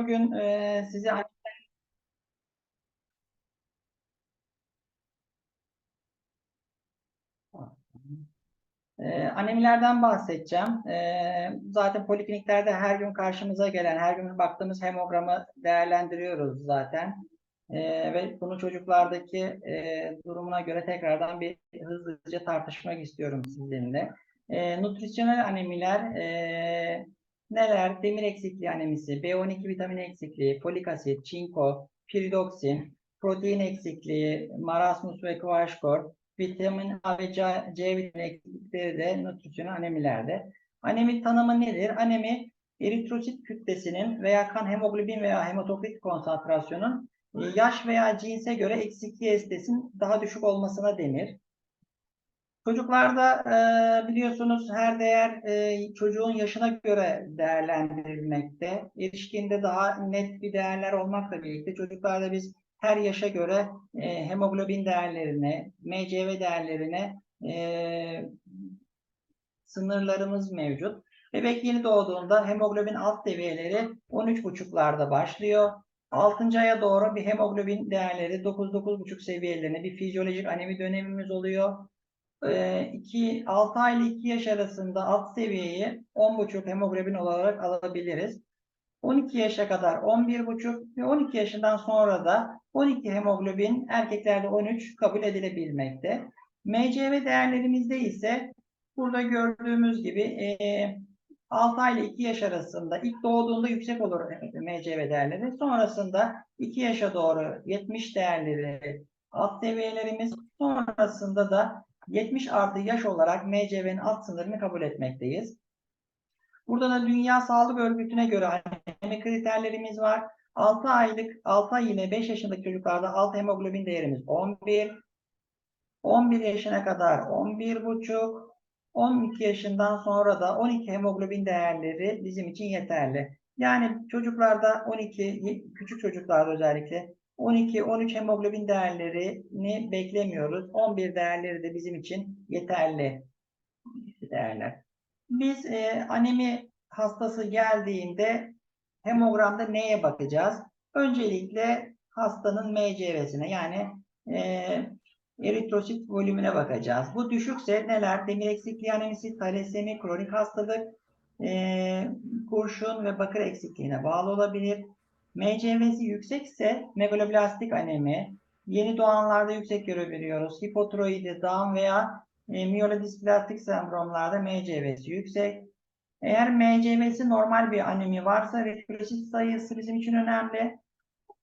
Bugün e, size e, anemilerden bahsedeceğim. Zaten polikliniklerde her gün karşımıza gelen, her gün baktığımız hemogramı değerlendiriyoruz zaten. Ve bunu çocuklardaki durumuna göre tekrardan bir hızlıca tartışmak istiyorum sizinle. Nutrisyonel anemiler neler? Demir eksikliği anemisi, B12 vitamin eksikliği, folik asit, çinko, piridoksin, protein eksikliği, marasmus ve kvarşkor, vitamin A ve C, C vitamini eksiklikleri de nutrisyonel anemilerde. Anemi tanımı nedir? Anemi eritrosit kütlesinin veya kan hemoglobin veya hematokrit konsantrasyonun e, yaş veya cinse göre eksikliği estesin daha düşük olmasına denir. Çocuklarda e, biliyorsunuz her değer e, çocuğun yaşına göre değerlendirilmekte. Erişkinde daha net bir değerler olmakla birlikte çocuklarda biz her yaşa göre e, hemoglobin değerlerine, MCV değerlerine e, sınırlarımız mevcut. Bebek yeni doğduğunda hemoglobin alt seviyeleri 13,5'larda başlıyor. 6. aya doğru bir hemoglobin değerleri 9-9,5 seviyelerine bir fizyolojik anemi dönemimiz oluyor. 2, 6 ay ile 2 yaş arasında alt seviyeyi 10,5 hemoglobin olarak alabiliriz. 12 yaşa kadar 11,5 ve 12 yaşından sonra da 12 hemoglobin erkeklerde 13 kabul edilebilmekte. MCV değerlerimizde ise burada gördüğümüz gibi e, 6 ay ile 2 yaş arasında ilk doğduğunda yüksek olur MCV değerleri. Sonrasında 2 yaşa doğru 70 değerleri alt seviyelerimiz. Sonrasında da 70 artı yaş olarak MCV'nin alt sınırını kabul etmekteyiz. Burada da Dünya Sağlık Örgütü'ne göre anemi kriterlerimiz var. 6 aylık, 6 ay ile 5 yaşındaki çocuklarda alt hemoglobin değerimiz 11. 11 yaşına kadar 11,5. 12 yaşından sonra da 12 hemoglobin değerleri bizim için yeterli. Yani çocuklarda 12, küçük çocuklarda özellikle 12-13 hemoglobin değerlerini beklemiyoruz. 11 değerleri de bizim için yeterli değerler. Biz e, anemi hastası geldiğinde hemogramda neye bakacağız? Öncelikle hastanın MCV'sine yani e, eritrosit volümüne bakacağız. Bu düşükse neler? Demir eksikliği anemisi, talasemi, kronik hastalık, e, kurşun ve bakır eksikliğine bağlı olabilir. MCV'si yüksekse megaloblastik anemi, yeni doğanlarda yüksek görebiliyoruz. Hipotiroidi, Down veya e, miyelodisplastik sendromlarda MCV'si yüksek. Eğer MCV'si normal bir anemi varsa retikülosit sayısı bizim için önemli.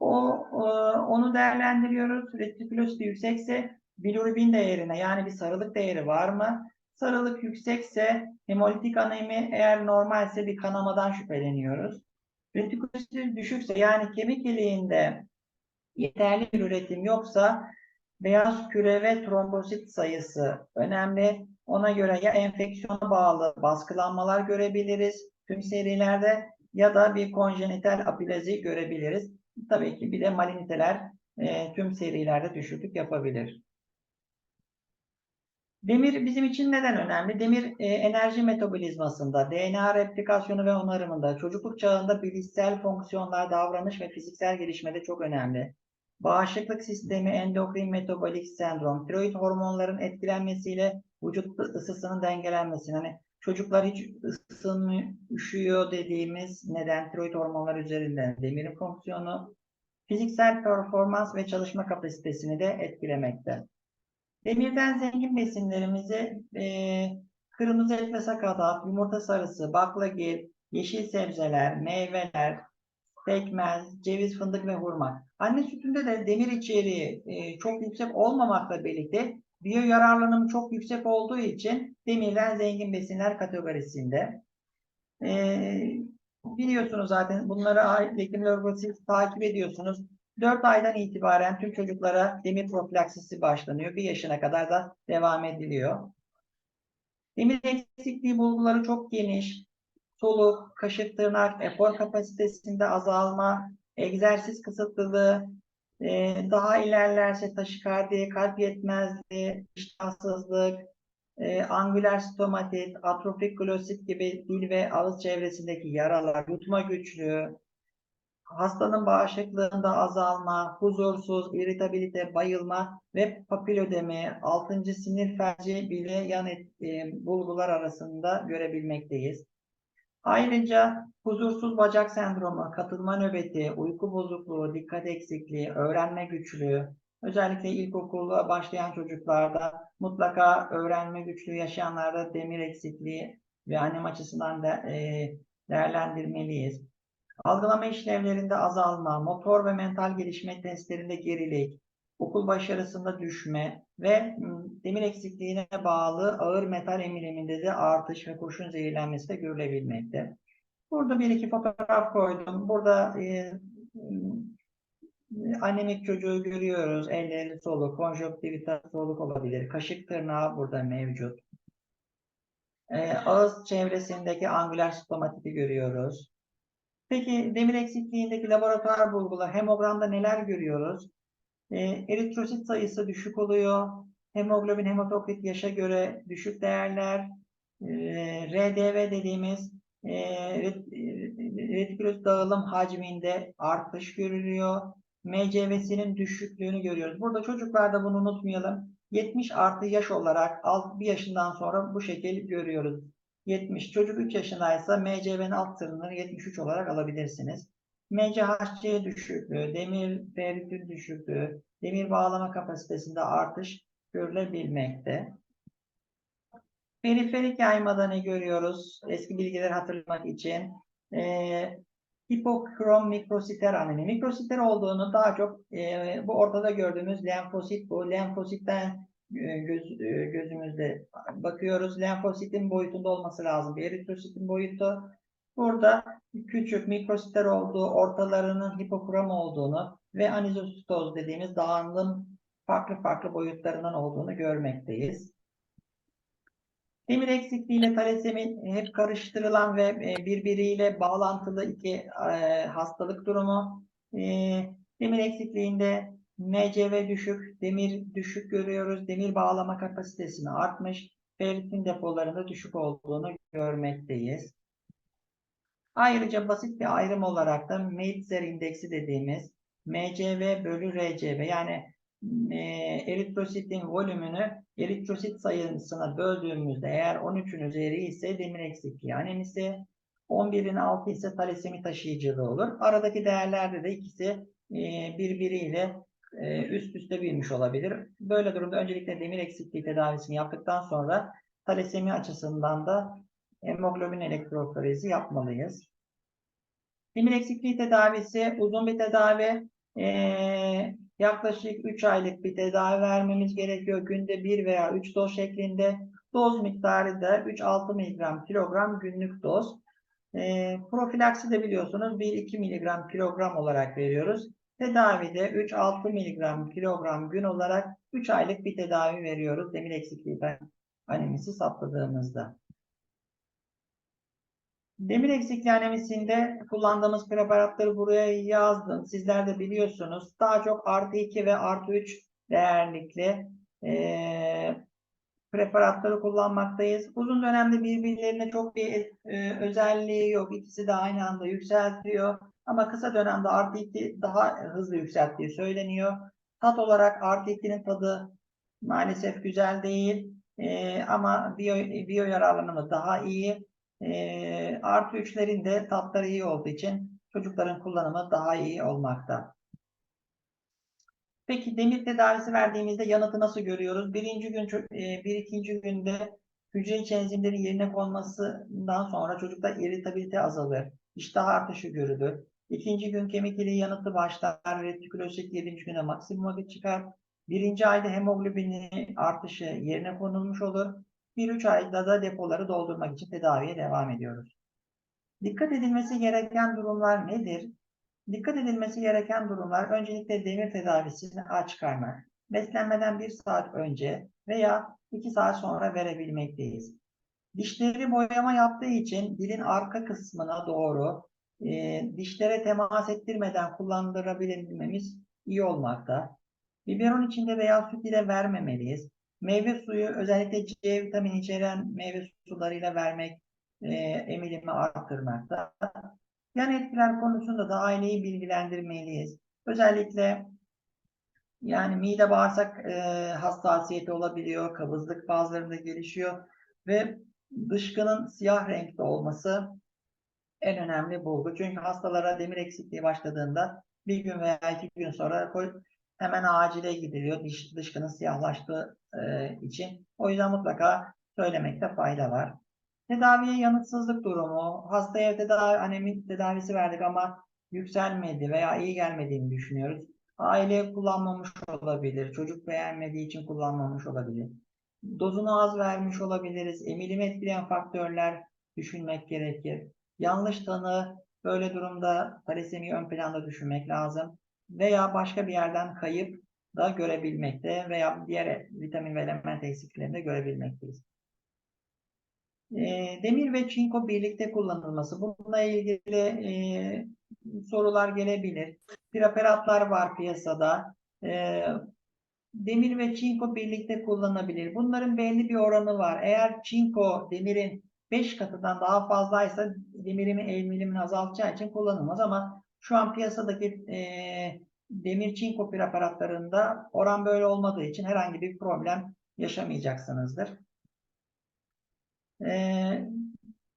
O, o onu değerlendiriyoruz. Retikülosit yüksekse bilirubin değerine yani bir sarılık değeri var mı? Sarılık yüksekse hemolitik anemi eğer normalse bir kanamadan şüpheleniyoruz. Retikülosit düşükse yani kemik iliğinde yeterli bir üretim yoksa beyaz küre ve trombosit sayısı önemli. Ona göre ya enfeksiyona bağlı baskılanmalar görebiliriz tüm serilerde ya da bir konjenital aplazi görebiliriz. Tabii ki bir de maliniteler e, tüm serilerde düşüklük yapabilir. Demir bizim için neden önemli? Demir e, enerji metabolizmasında, DNA replikasyonu ve onarımında, çocukluk çağında bilişsel fonksiyonlar, davranış ve fiziksel gelişmede çok önemli. Bağışıklık sistemi, endokrin metabolik sendrom, tiroid hormonların etkilenmesiyle vücut ısısının dengelenmesi. Hani çocuklar hiç ısınmıyor, üşüyor dediğimiz neden tiroid hormonları üzerinden demirin fonksiyonu, fiziksel performans ve çalışma kapasitesini de etkilemekte. Demirden zengin besinlerimizi e, kırmızı et ve sakatat, yumurta sarısı, baklagil, yeşil sebzeler, meyveler, pekmez, ceviz, fındık ve hurma. Anne sütünde de demir içeriği e, çok yüksek olmamakla birlikte biyo yararlanımı çok yüksek olduğu için demirden zengin besinler kategorisinde. E, biliyorsunuz zaten bunları Beklim Laboratuvası takip ediyorsunuz. 4 aydan itibaren tüm çocuklara demir profilaksisi başlanıyor. 1 yaşına kadar da devam ediliyor. Demir eksikliği bulguları çok geniş. Soluk, kaşık, tırnak, efor kapasitesinde azalma, egzersiz kısıtlılığı, e, daha ilerlerse taşikardi, kalp yetmezliği, iştahsızlık, e, angüler stomatit, atrofik glosit gibi dil ve ağız çevresindeki yaralar, yutma güçlüğü, hastanın bağışıklığında azalma, huzursuz, irritabilite, bayılma ve papilödemi, 6. sinir felci bile yan et- e, bulgular arasında görebilmekteyiz. Ayrıca huzursuz bacak sendromu, katılma nöbeti, uyku bozukluğu, dikkat eksikliği, öğrenme güçlüğü, özellikle ilkokula başlayan çocuklarda mutlaka öğrenme güçlüğü yaşayanlarda demir eksikliği ve annem açısından da e, değerlendirmeliyiz. Algılama işlevlerinde azalma, motor ve mental gelişme testlerinde gerilik, okul başarısında düşme ve demir eksikliğine bağlı ağır metal emiliminde de artış ve kurşun zehirlenmesi de görülebilmekte. Burada bir iki fotoğraf koydum. Burada e, anemik çocuğu görüyoruz. Elleri soluk, konjonktivita soluk olabilir. Kaşık tırnağı burada mevcut. E, ağız çevresindeki angüler stomatiti görüyoruz. Peki demir eksikliğindeki laboratuvar bulgular, hemogramda neler görüyoruz? E, eritrosit sayısı düşük oluyor. Hemoglobin, hematokrit yaşa göre düşük değerler. E, RDV dediğimiz e, e, retikülöz dağılım hacminde artış görülüyor. MCV'sinin düşüklüğünü görüyoruz. Burada çocuklarda bunu unutmayalım. 70 artı yaş olarak alt bir yaşından sonra bu şekil görüyoruz. 70. Çocuk 3 yaşındaysa MCV'nin alt sınırını 73 olarak alabilirsiniz. MCHC düşüklüğü, demir ferritin düşüklüğü, demir bağlama kapasitesinde artış görülebilmekte. Periferik yaymada ne görüyoruz? Eski bilgileri hatırlamak için. Ee, hipokrom mikrositer anemi. Mikrositer olduğunu daha çok e, bu ortada gördüğümüz lenfosit bu. Lenfositten göz, e, gözümüzde bakıyoruz. Lenfositin boyutunda olması lazım. Bir eritrositin boyutu. Burada küçük mikrositer olduğu, ortalarının hipokrom olduğunu ve anizositoz dediğimiz dağılım farklı farklı boyutlarının olduğunu görmekteyiz. Demir eksikliğiyle talasemi hep karıştırılan ve e, birbiriyle bağlantılı iki e, hastalık durumu. E, Demir eksikliğinde MCV düşük, demir düşük görüyoruz. Demir bağlama kapasitesini artmış. Ferritin depolarında düşük olduğunu görmekteyiz. Ayrıca basit bir ayrım olarak da Meitzer indeksi dediğimiz MCV bölü RCV yani e, eritrositin volümünü eritrosit sayısına böldüğümüzde eğer 13'ün üzeri ise demir eksikliği anemisi, 11'in altı ise talasemi taşıyıcılığı olur. Aradaki değerlerde de ikisi e, birbiriyle e, üst üste büyümüş olabilir. Böyle durumda öncelikle demir eksikliği tedavisini yaptıktan sonra talasemi açısından da hemoglobin elektroforezi yapmalıyız. Demir eksikliği tedavisi uzun bir tedavi. Ee, yaklaşık 3 aylık bir tedavi vermemiz gerekiyor. Günde 1 veya 3 doz şeklinde. Doz miktarı da 3-6 mg kilogram günlük doz. Ee, profilaksi de biliyorsunuz 1-2 mg kilogram olarak veriyoruz. Tedavide 3-6 mg kilogram gün olarak 3 aylık bir tedavi veriyoruz. Demir eksikliği anemisi saptadığımızda. Demir eksikliği anemisinde kullandığımız preparatları buraya yazdım. Sizler de biliyorsunuz. Daha çok artı 2 ve artı 3 değerlikli eee, preparatları kullanmaktayız. Uzun dönemde birbirlerine çok bir e, özelliği yok. İkisi de aynı anda yükseltiyor. Ama kısa dönemde artı 2 daha hızlı yükselttiği söyleniyor. Tat olarak artı 2'nin tadı maalesef güzel değil. Eee, ama biyo, biyo yararlanımı daha iyi. Eee, artı 3'lerin de tatları iyi olduğu için çocukların kullanımı daha iyi olmakta. Peki demir tedavisi verdiğimizde yanıtı nasıl görüyoruz? Birinci gün, e, bir ikinci günde hücre içi enzimlerin yerine konmasından sonra çocukta irritabilite azalır. İştah artışı görülür. İkinci gün kemik iliği yanıtı başlar. Retikülosit yedinci güne maksimuma çıkar. Birinci ayda hemoglobini artışı yerine konulmuş olur. 1-3 ayda da depoları doldurmak için tedaviye devam ediyoruz. Dikkat edilmesi gereken durumlar nedir? Dikkat edilmesi gereken durumlar öncelikle demir tedavisini aç karnına beslenmeden 1 saat önce veya 2 saat sonra verebilmekteyiz. Dişleri boyama yaptığı için dilin arka kısmına doğru e, dişlere temas ettirmeden kullandırabilmemiz iyi olmakta. Biberon içinde veya süt ile vermemeliyiz. Meyve suyu özellikle C vitamini içeren meyve sularıyla vermek e, emilimi arttırmakta. Yan etkiler konusunda da aileyi bilgilendirmeliyiz. Özellikle yani mide bağırsak e, hassasiyeti olabiliyor, kabızlık bazılarında gelişiyor ve dışkının siyah renkte olması en önemli bulgu. Çünkü hastalara demir eksikliği başladığında bir gün veya iki gün sonra hemen acile gidiliyor diş, dışkının siyahlaştığı e, için. O yüzden mutlaka söylemekte fayda var. Tedaviye yanıtsızlık durumu, hastaya tedavi, anemi tedavisi verdik ama yükselmedi veya iyi gelmediğini düşünüyoruz. Aile kullanmamış olabilir, çocuk beğenmediği için kullanmamış olabilir. Dozunu az vermiş olabiliriz, emilimi etkileyen faktörler düşünmek gerekir. Yanlış tanı, böyle durumda talasemi ön planda düşünmek lazım. Veya başka bir yerden kayıp da görebilmekte veya diğer vitamin ve element eksikliklerini de görebilmekteyiz. E, demir ve çinko birlikte kullanılması. Bununla ilgili e, sorular gelebilir. Preparatlar var piyasada. E, demir ve çinko birlikte kullanılabilir. Bunların belli bir oranı var. Eğer çinko demirin 5 katından daha fazlaysa demirimin emilimini azaltacağı için kullanılmaz ama şu an piyasadaki e, demir çinko preparatlarında oran böyle olmadığı için herhangi bir problem yaşamayacaksınızdır. Ee,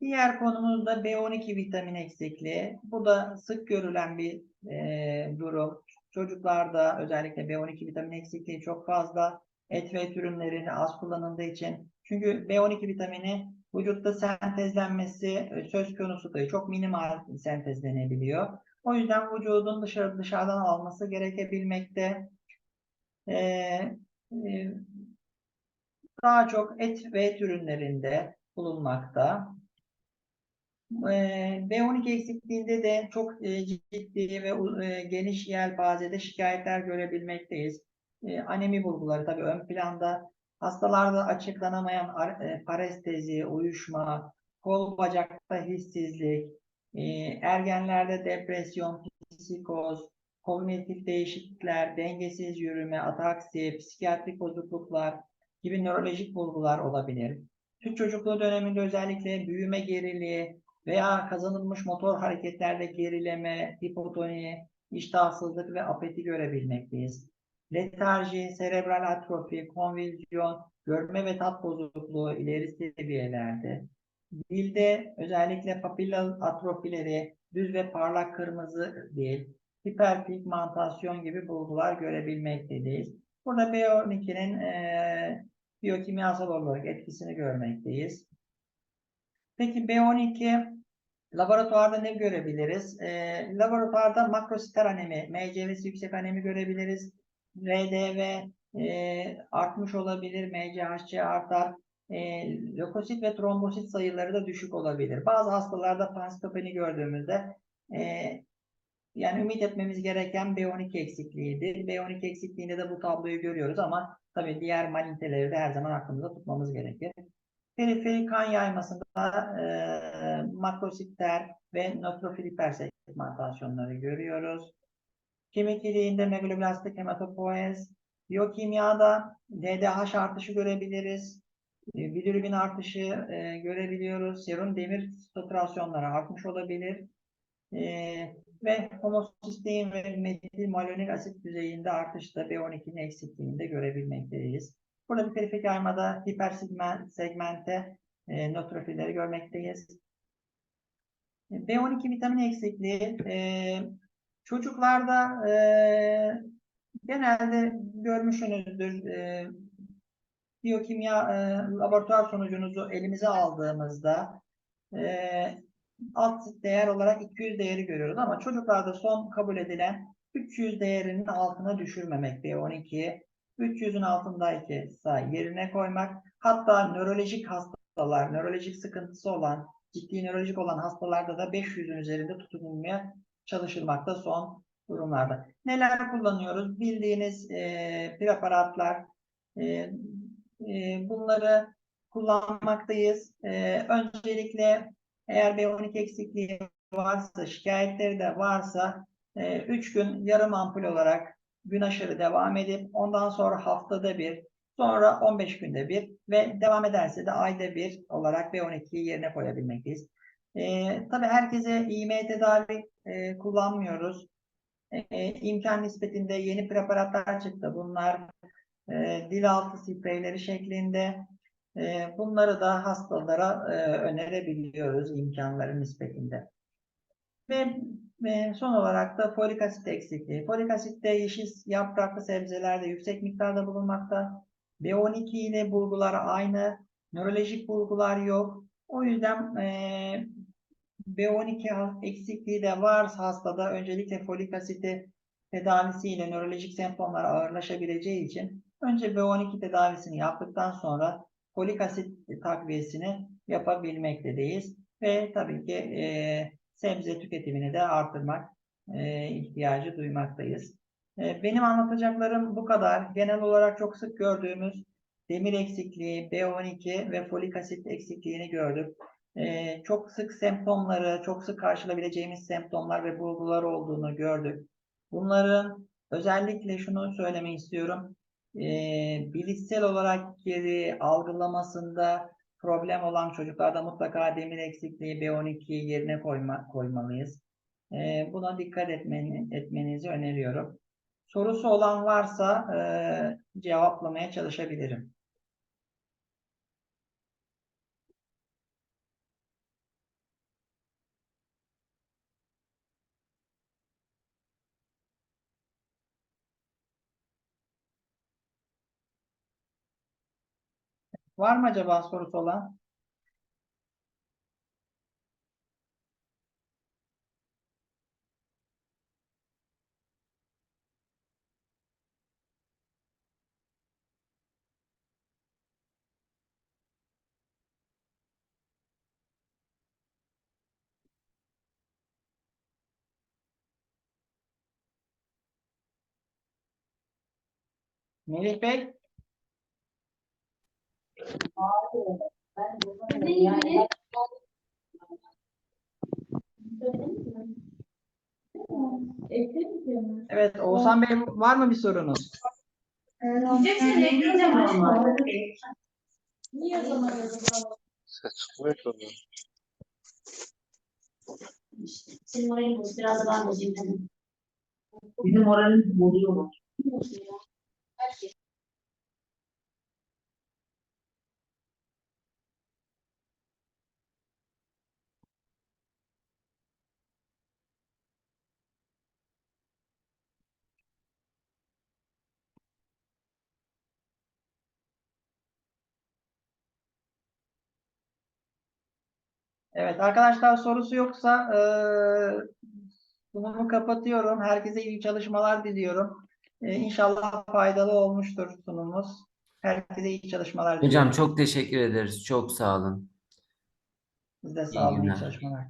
diğer konumuz da B12 vitamin eksikliği. Bu da sık görülen bir e, durum. Çocuklarda özellikle B12 vitamin eksikliği çok fazla. Et ve et ürünlerini az kullanıldığı için. Çünkü B12 vitamini vücutta sentezlenmesi e, söz konusu değil. Çok minimal sentezlenebiliyor. O yüzden vücudun dışarı, dışarıdan alması gerekebilmekte. Ee, e, daha çok et ve et ürünlerinde bulunmakta. Ee, B12 eksikliğinde de çok e, ciddi ve e, geniş yelpazede şikayetler görebilmekteyiz. E, anemi bulguları tabii ön planda. Hastalarda açıklanamayan e, parestezi, uyuşma, kol bacakta hissizlik, ergenlerde depresyon, psikoz, kognitif değişiklikler, dengesiz yürüme, ataksi, psikiyatrik bozukluklar gibi nörolojik bulgular olabilir. Süt çocukluğu döneminde özellikle büyüme geriliği veya kazanılmış motor hareketlerde gerileme, hipotoni, iştahsızlık ve apeti görebilmekteyiz. Letarji, serebral atrofi, konvülsyon, görme ve tat bozukluğu ileri seviyelerde. Dilde özellikle papillal atrofileri, düz ve parlak kırmızı dil, hiperpigmentasyon gibi bulgular görebilmekteyiz. Burada B12'nin e, biyokimyasal olarak etkisini görmekteyiz. Peki B12 laboratuvarda ne görebiliriz? E, laboratuvarda makrositer anemi, MCV'si yüksek anemi görebiliriz. RDV e, artmış olabilir, MCHC artar. E, lökosit ve trombosit sayıları da düşük olabilir. Bazı hastalarda panskopeni gördüğümüzde e, yani ümit etmemiz gereken B12 eksikliğidir. B12 eksikliğinde de bu tabloyu görüyoruz ama tabii diğer malinteleri de her zaman aklımızda tutmamız gerekir. Periferi kan yaymasında e, makrositler ve nötrofil hipersegmentasyonları görüyoruz. Kemik iliğinde megaloblastik hematopoez, biyokimyada DDH artışı görebiliriz. E, bilirubin artışı e, görebiliyoruz. Serum demir satürasyonları artmış olabilir. E, ve homosistein ve metil malonik asit düzeyinde artışta B12'nin eksikliğinde görebilmekteyiz. Burada bir perifik yaymada hipersegmente e, nötrofilleri görmekteyiz. B12 vitamin eksikliği e, çocuklarda e, genelde görmüşsünüzdür e, biyokimya e, laboratuvar sonucunuzu elimize aldığımızda e, alt değer olarak 200 değeri görüyoruz ama çocuklarda son kabul edilen 300 değerinin altına düşürmemek B12'yi 300'ün altındaysa yerine koymak. Hatta nörolojik hastalar, nörolojik sıkıntısı olan, ciddi nörolojik olan hastalarda da 500'ün üzerinde tutulmaya çalışılmakta son durumlarda. Neler kullanıyoruz? Bildiğiniz e, preparatlar, e, e, bunları kullanmaktayız. E, öncelikle eğer B12 eksikliği varsa, şikayetleri de varsa 3 e, gün yarım ampul olarak gün aşırı devam edip ondan sonra haftada bir, sonra 15 günde bir ve devam ederse de ayda bir olarak B12'yi yerine koyabilmekteyiz. E, tabii herkese iğme tedavi e, kullanmıyoruz. E, imkan nispetinde yeni preparatlar çıktı. Bunlar e, dil altı spreyleri şeklinde. E, bunları da hastalara e, önerebiliyoruz imkanları nispetinde. Ve, ve son olarak da folik asit eksikliği. Folik asitte yeşil yapraklı sebzelerde yüksek miktarda bulunmakta. B12 ile bulgular aynı. Nörolojik bulgular yok. O yüzden e, B12 eksikliği de varsa hastada öncelikle folik asiti tedavisiyle nörolojik semptomlar ağırlaşabileceği için önce B12 tedavisini yaptıktan sonra folik asit takviyesini yapabilmekteyiz. Ve tabii ki e, sebze tüketimini de artırmak e, ihtiyacı duymaktayız. E, benim anlatacaklarım bu kadar. Genel olarak çok sık gördüğümüz demir eksikliği, B12 ve folik asit eksikliğini gördük. Ee, çok sık semptomları, çok sık karşılayabileceğimiz semptomlar ve bulgular olduğunu gördük. Bunların özellikle şunu söylemek istiyorum. Ee, bilişsel olarak geri algılamasında problem olan çocuklarda mutlaka demir eksikliği B12 yerine koyma, koymalıyız. Ee, buna dikkat etmeni, etmenizi öneriyorum. Sorusu olan varsa e, cevaplamaya çalışabilirim. Var mı acaba sorusu olan? Melih Bey? Evet, Oğuzhan Bey var mı bir sorunuz? Ses çıkmıyor ki oradan. Senin moralin bozuk. Biraz da ben bozayım dedim. Bizim moralimiz bozuyor. Evet arkadaşlar sorusu yoksa eee sunumu kapatıyorum. Herkese iyi çalışmalar diliyorum. Eee, İnşallah faydalı olmuştur sunumumuz. Herkese iyi çalışmalar diliyorum. Hocam çok teşekkür ederiz. Çok sağ olun. Siz de iyi sağ olun, iyi günler. çalışmalar.